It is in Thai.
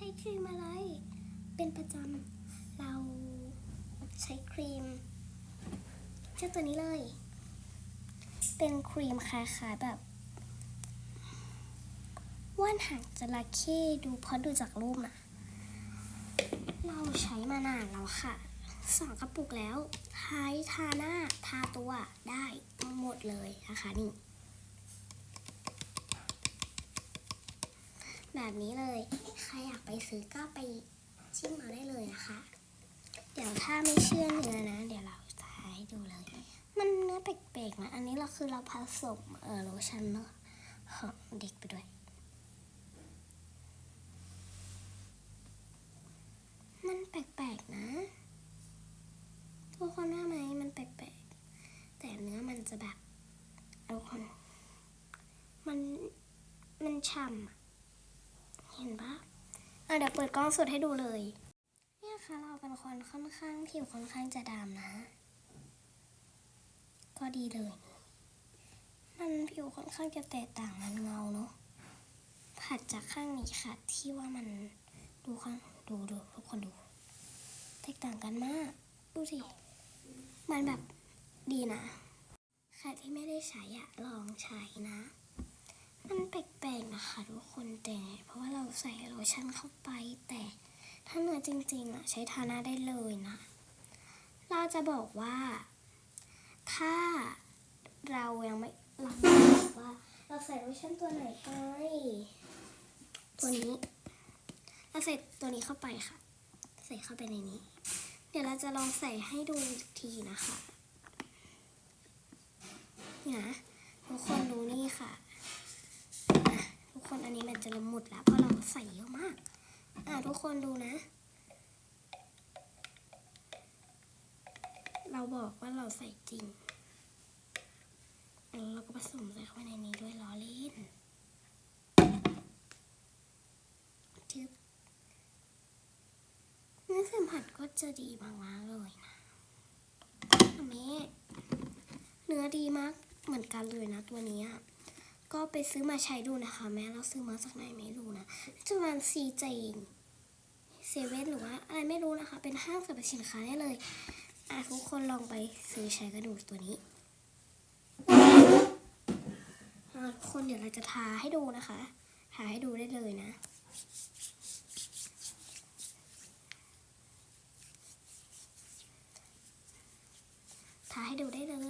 ช้ครีมอะไร เป็นประจำเราใช้ครีมเจ้าตัวนี้เลย เป็นครีมคล้ายๆแบบว่านหางจระเข้ดูเพราะดูจากรูปนะเราใช้มานานแล้วค่ะสองกระปุกแล้วทายทาหน้าทาตัวได้หมดเลยนะคะนี่ แบบนี้เลย ใครอยากไปซื้อก็ไปจิ้มมาได้เลยนะคะ เดี๋ยวถ้าไม่เชื่อเนื้อนะ เดี๋ยวเราจะให้ดูเลย มันเนื้อแปลกๆนะ อันนี้เราคือเราผสมเออโลชั่นเนอะของเด็กไปด้วย มันแปลกๆนะทุกคนว่าไหมมันแปลกๆ แต่เนื้อมันจะแบบทุกคนมันมันฉ่ำ เห็นปะอะเดี๋ยวเปิดกล้องสดให้ดูเลย เนี่ยค่ะเราเป็นคนค่อนข้างผิวค่อนข้างจะดำนะ ก็ดีเลย มันผิวค่อนข้างจะแตกต่างมันเงาเนาะผัดจากข้างนี้ค่ะที่ว่ามันดูข้างดูดูทุกคนดู แตกต่างกันมาก ดูสิ มันแบบดีนะใครที่ไม่ได้ใช้อะลองใช้นะ มันแปลกๆนะคะทุกคนแต่ ใส่โลชั่นเข้าไป แต่ถ้าเนื้อจริงๆอะใช้ทาหน้าได้เลยนะ เราจะบอกว่า ถ้าเรายังไม่เราบอกว่า เราใส่โลชั่นตัวไหนไปตัวนี้เราใส่ตัวนี้เข้าไปค่ะ ใส่เข้าไปในนี้ เดี๋ยวเราจะลองใส่ให้ดูอีกทีนะคะนี่นะทุกคนดูนี่ค่ะอะทุกคนอันนี้มันจะละมุดแล้วเพราะเรา ใส่เยอะมาก อะทุกคนดูนะ เราบอกว่าเราใส่จริงแล้วเราก็ผสมใส่เข้าไปในนี้ด้วยล้อเล่นจึ๊บเนื้อสัมผัสก็จะดีมากๆเลยนะแม่เนื้อดีมากเหมือนกันเลยนะตัวนี้ย ก็ไปซื้อมาใช้ดูนะคะ แม่เราซื้อมาจากไหนไม่รู้นะจะประมาซีเจนเซเว่นหรือว่าอะไรไม่รู้นะคะ เป็นห้างสรรพสินค้าได้เลยอะทุกคนลองไปซื้อใช้กันดูตัวนี้ทุกคนเดี๋ยวเราจะทาให้ดูนะคะ ทาให้ดูได้เลยนะทาให้ดูได้เลย